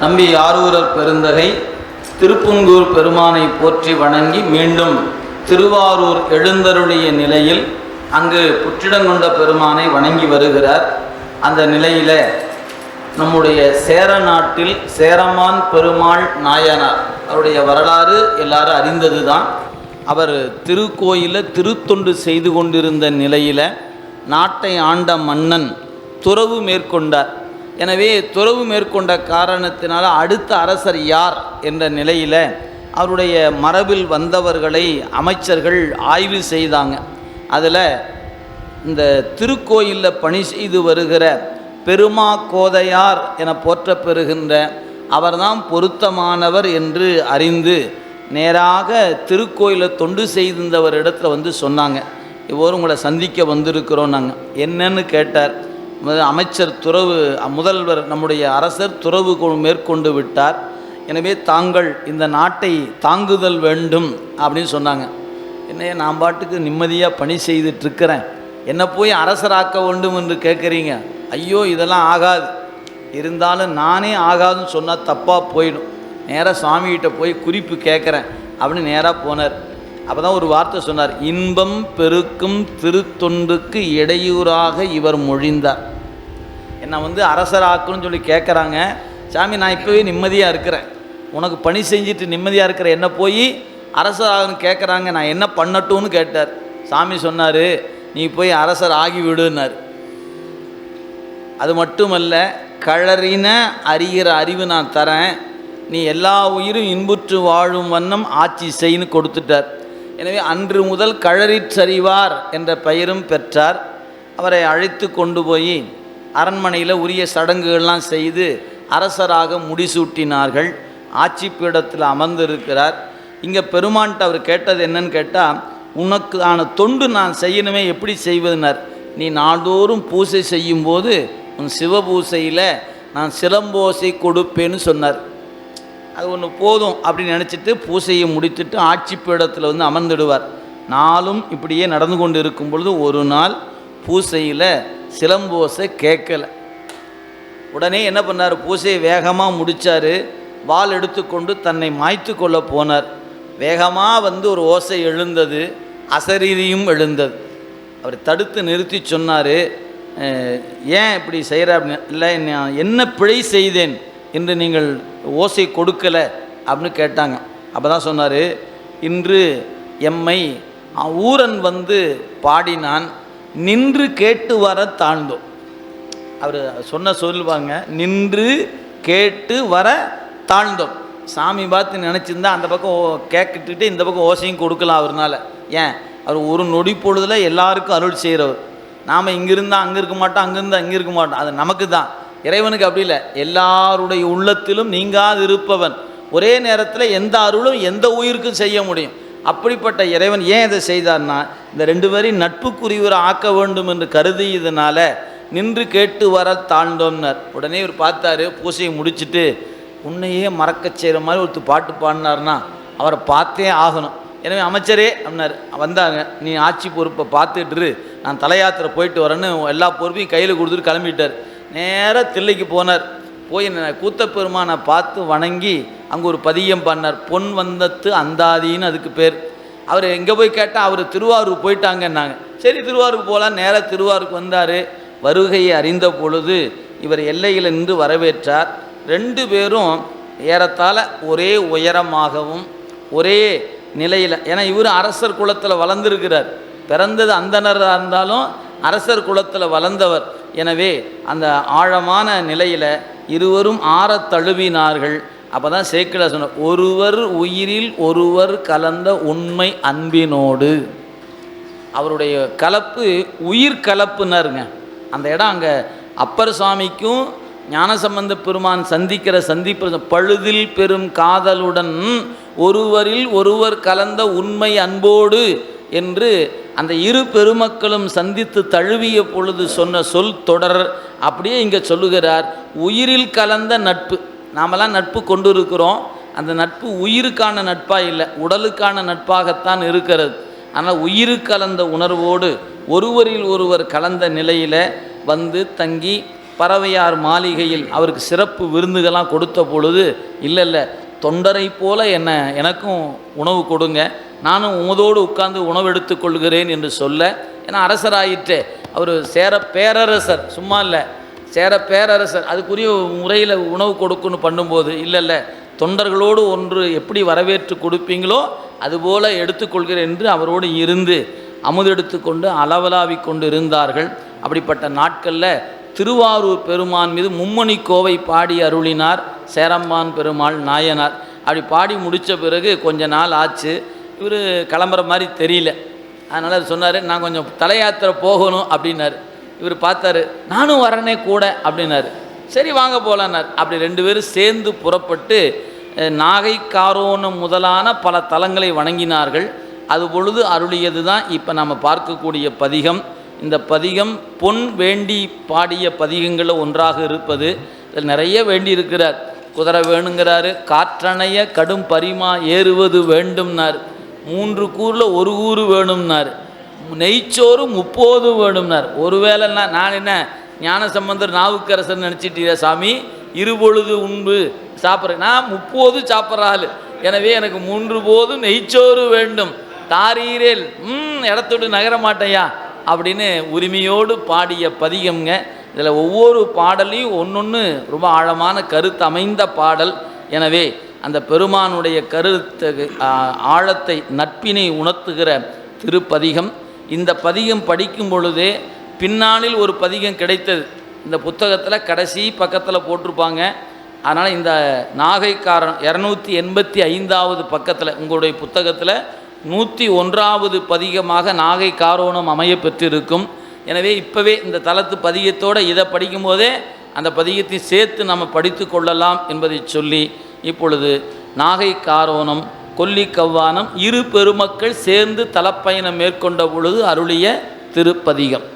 நம்பி ஆரூரர் பெருந்தகை திருப்புங்கூர் பெருமானை போற்றி வணங்கி மீண்டும் திருவாரூர் எழுந்தருளிய நிலையில் அங்கு புற்றிடங்கொண்ட பெருமானை வணங்கி வருகிறார். அந்த நிலையில் நம்முடைய சேர நாட்டில் சேரமான் பெருமாள் நாயனார். அவருடைய வரலாறு எல்லாரும் அறிந்தது தான் அவர் திருக்கோயிலில் திருத்தொண்டு செய்து கொண்டிருந்த நிலையில் நாட்டை ஆண்ட மன்னன் துறவு மேற்கொண்டார். எனவே துறவு மேற்கொண்ட காரணத்தினால் அடுத்த அரசர் யார் என்ற நிலையில் அவருடைய மரபில் வந்தவர்களை அமைச்சர்கள் ஆய்வு செய்தாங்க. அதில் இந்த திருக்கோயிலில் பணி செய்து வருகிற பெருமா கோதையார் என போற்றப்பெறுகின்ற அவர்தான் பொருத்தமானவர் என்று அறிந்து நேராக திருக்கோயிலை தொண்டு செய்திருந்தவர் இடத்துல வந்து சொன்னாங்க. இவ்வோர் உங்களை சந்திக்க வந்திருக்கிறோம் நாங்கள் என்னன்னு கேட்டார். அமைச்சர் துறவு முதல்வர் நம்முடைய அரசர் துறவு மேற்கொண்டு விட்டார். எனவே தாங்கள் இந்த நாட்டை தாங்குதல் வேண்டும் அப்படின்னு சொன்னாங்க. என்னைய நான் பாட்டுக்கு நிம்மதியாக பணி செய்துட்ருக்கிறேன். என்னை போய் அரசராக்க வேண்டும் என்று கேட்குறீங்க ஐயோ இதெல்லாம் ஆகாது. இருந்தாலும் நானே ஆகாதுன்னு சொன்னால் தப்பாக போயிடும். நேராக சுவாமிகிட்ட போய் குறிப்பு கேட்குறேன் அப்படின்னு நேராக போனார். அப்போ தான் ஒரு வார்த்தை சொன்னார் இன்பம் பெருக்கும் திருத்தொண்டுக்கு இடையூறாக இவர் மொழிந்தார். என்னை வந்து அரசராக்கணும்னு சொல்லி கேட்குறாங்க சாமி நான் இப்போவே நிம்மதியாக இருக்கிறேன். உனக்கு பணி செஞ்சுட்டு நிம்மதியாக இருக்கிற என்ன போய் அரசராகன்னு கேட்குறாங்க நான் என்ன பண்ணட்டும்னு கேட்டார். சாமி சொன்னார் நீ போய் அரசர் ஆகி விடுன்னார் அது மட்டுமல்ல கழறின அறிகிற அறிவு நான் தரேன். நீ எல்லா உயிரும் இன்புற்று வாழும் வண்ணம் ஆட்சி செய்ன்னு கொடுத்துட்டார். எனவே அன்று முதல் கழறிச்சரிவார் என்ற பெயரும் பெற்றார். அவரை அழைத்து கொண்டு போய் அரண்மனையில் உரிய சடங்குகள்லாம் செய்து அரசராக முடிசூட்டினார்கள். ஆட்சி பீடத்தில் அமர்ந்திருக்கிறார். இங்கே பெருமான்ட்டு அவர் கேட்டது என்னன்னு கேட்டால் உனக்கு ஆன தொண்டு நான் செய்யணுமே எப்படி செய்வதுனர்? நீ நாள்தோறும் பூசை செய்யும்போது உன் சிவபூசையில் நான் சிலம்போசை கொடுப்பேன்னு சொன்னார். அது ஒன்று போதும் அப்படின்னு நினச்சிட்டு பூசையை முடித்துட்டு ஆட்சி பீடத்தில் வந்து அமர்ந்துடுவார். நாளும் இப்படியே நடந்து கொண்டு இருக்கும் பொழுது ஒரு நாள் பூசையில் சிலம்போசை கேட்கல. உடனே என்ன பண்ணார்? பூசையை வேகமாக முடித்தார் வாள் எடுத்துக்கொண்டு தன்னை மாய்த்து கொள்ள போனார். வேகமாக வந்து ஒரு ஓசை எழுந்தது. அசரீரியும் எழுந்தது. அவர் தடுத்து நிறுத்தி சொன்னார் ஏன் இப்படி செய்கிற அப்படின்னு. இல்லை என்ன பிழை செய்தேன்? என்று நீங்கள் ஓசை கொடுக்கல அப்படின்னு கேட்டாங்க. அப்போ தான் சொன்னார் இன்று எம்மை ஊரன் வந்து பாடினான் நின்று கேட்டு வர தாழ்ந்தோம். அவர் சொன்ன சொல்லுவாங்க நின்று கேட்டு வர தாழ்ந்தோம். சாமி பார்த்து நினச்சிருந்தா அந்த பக்கம் ஓ- கேட்டுட்டு இந்த பக்கம் ஓசையும் கொடுக்கலாம் அவர்னால. ஏன்? அவர் ஒரு நொடி பொழுதில் எல்லாருக்கும் அருள் செய்கிறவர் நாம் இங்கிருந்தால் அங்கே இருக்க மாட்டோம் அங்கேருந்தால் அங்கே இருக்க மாட்டோம். அது நமக்கு தான் இறைவனுக்கு அப்படி இல்லை. எல்லாருடைய உள்ளத்திலும் நீங்காது இருப்பவன். ஒரே நேரத்தில் எந்த அருளும் எந்த உயிருக்கும் செய்ய முடியும். அப்படிப்பட்ட இறைவன் ஏன் இதை செய்தார்னா இந்த ரெண்டு பேரையும் நட்புக்குரியவரை ஆக்க வேண்டும் என்று கருதியதுனால நின்று கேட்டு வர தாழ்ந்தோம்னார். உடனே இவர் பார்த்தாரு பூசையை முடிச்சிட்டு உன்னையே மறக்கச் செய்கிற மாதிரி ஒருத்தர் பாட்டு பாடினார்னா அவரை பார்த்தே ஆகணும். எனவே அமைச்சரே அப்படின்னார். வந்தாங்க. நீ ஆட்சி பொறுப்பை பார்த்துட்டு நான் தலையாத்திரை போயிட்டு வரேன்னு எல்லா பொறுப்பையும் கையில் கொடுத்துட்டு கிளம்பிட்டார். நேராக தில்லைக்கு போனார். போய் கூத்த கூத்தப்பெருமானை பார்த்து வணங்கி அங்கே ஒரு பதியம் பண்ணார். பொன் வந்தத்து அந்தாதின்னு அதுக்கு பேர். அவர் எங்கே போய் கேட்டால் அவர் திருவாரூர் போயிட்டாங்கன்னாங்க. சரி திருவாரூர் போகலாம் நேராக திருவாரூருக்கு வந்தார். வருகையை அறிந்த பொழுது இவர் எல்லையில் நின்று வரவேற்றார். ரெண்டு பேரும் ஏறத்தால் ஒரே உயரமாகவும் ஒரே நிலையில் ஏன்னா இவர் அரசர் குலத்தில் வளர்ந்துருக்கிறார். பிறந்தது அந்தனராக இருந்தாலும் அரசர் குலத்தில் வளர்ந்தவர். எனவே அந்த ஆழமான நிலையில் இருவரும் ஆற தழுவினார்கள். அப்போ தான் சேக்கில சொன்ன ஒருவர் உயிரில் ஒருவர் கலந்த உண்மை அன்பினோடு. அவருடைய கலப்பு உயிர் கலப்புனருங்க. அந்த இடம் அங்கே அப்பர் சுவாமிக்கும் ஞானசம்பந்த பெருமான் சந்திக்கிற சந்திப்பு பழுதில் பெரும் காதலுடன் ஒருவரில் ஒருவர் கலந்த உண்மை அன்போடு என்று அந்த இரு பெருமக்களும் சந்தித்து தழுவிய பொழுது சொன்ன சொல் தொடர். அப்படியே இங்கே சொல்லுகிறார் உயிரில் கலந்த நட்பு. நாமெல்லாம் நட்பு கொண்டு இருக்கிறோம் அந்த நட்பு உயிருக்கான நட்பாக இல்லை உடலுக்கான நட்பாகத்தான் இருக்கிறது. ஆனால் உயிரு கலந்த உணர்வோடு ஒருவரில் ஒருவர் கலந்த நிலையில் வந்து தங்கி பறவையார் மாளிகையில் அவருக்கு சிறப்பு விருந்துகள்லாம் கொடுத்த பொழுது இல்லை இல்லை தொண்டரை போல என்ன எனக்கும் உணவு கொடுங்க. நானும் உமதோடு உட்கார்ந்து உணவு எடுத்துக்கொள்கிறேன் என்று சொல்ல ஏன்னா அரசராயிற்றே. அவர் சேர பேரரசர் சும்மா இல்லை. சேர பேரரசர் அதுக்குரிய முறையில் உணவு கொடுக்குன்னு பண்ணும்போது இல்லை இல்லை. தொண்டர்களோடு ஒன்று எப்படி வரவேற்று கொடுப்பீங்களோ அதுபோல் எடுத்துக்கொள்கிறேன் என்று அவரோடு இருந்து அமுதெடுத்து கொண்டு அளவலாவி கொண்டு இருந்தார்கள் அப்படிப்பட்ட நாட்களில் திருவாரூர் பெருமான் மீது மும்மணி கோவை பாடி அருளினார் சேரம்பான் பெருமாள் நாயனார். அப்படி பாடி முடித்த பிறகு கொஞ்ச நாள் ஆச்சு. இவர் கிளம்புற மாதிரி தெரியல. அதனால் சொன்னார் நான் கொஞ்சம் தலையாத்திரை போகணும் அப்படின்னாரு. இவர் பார்த்தாரு நானும் வரனே கூட அப்படின்னாரு. சரி வாங்க போகலான்னார் அப்படி ரெண்டு பேரும் சேர்ந்து புறப்பட்டு நாகை காரோணம் முதலான பல தலங்களை வணங்கினார்கள். அது பொழுது அருளியது தான் இப்போ நம்ம பார்க்கக்கூடிய பதிகம். இந்த பதிகம் பொன் வேண்டி பாடிய பதிகங்களில் ஒன்றாக இருப்பது. இதில் நிறைய வேண்டி இருக்கிறார். குதிரை வேணுங்கிறாரு காற்றணைய கடும் பரிமா ஏறுவது வேண்டும்னார். மூன்று கூறில் ஒரு கூறு வேணும்னார். நெய்ச்சோறு முப்போது வேணும்னார். ஒருவேளைன்னா நான் என்ன ஞானசம்பந்தர் நாவுக்கரசன் நினச்சிட்டீரா சாமி இருபொழுது உண்பு சாப்பிட்றேன். நான் முப்போது சாப்பிட்ற ஆள். எனவே எனக்கு மூன்று போதும் நெய்ச்சோறு வேண்டும். தாரீரேல் ம் இடத்தோடு நகர மாட்டேயா அப்படின்னு உரிமையோடு பாடிய பதிகம்ங்க. இதில் ஒவ்வொரு பாடலையும் ஒன்று ஒன்று ரொம்ப ஆழமான கருத்து அமைந்த பாடல். எனவே அந்த பெருமானுடைய கருத்து ஆழத்தை நட்பினை உணர்த்துகிற திருப்பதிகம். இந்த பதிகம் படிக்கும் பொழுதே பின்னாளில் ஒரு பதிகம் கிடைத்தது. இந்த புத்தகத்தில் கடைசி பக்கத்தில் போட்டிருப்பாங்க. அதனால் இந்த நாகைக்காரன் இரநூத்தி எண்பத்தி ஐந்தாவது பக்கத்தில் உங்களுடைய புத்தகத்தில் நூற்றி ஒன்றாவது பதிகமாக நாகை காரோணம் அமைய பெற்றிருக்கும். எனவே இப்போவே இந்த தளத்து பதிகத்தோடு இதை படிக்கும்போதே அந்த பதிகத்தை சேர்த்து நம்ம படித்து கொள்ளலாம் என்பதை சொல்லி இப்பொழுது நாகை காரோணம் கொல்லிக்கவ்வானம் இரு பெருமக்கள் சேர்ந்து தலப்பயணம் மேற்கொண்ட பொழுது அருளிய திருப்பதிகம்.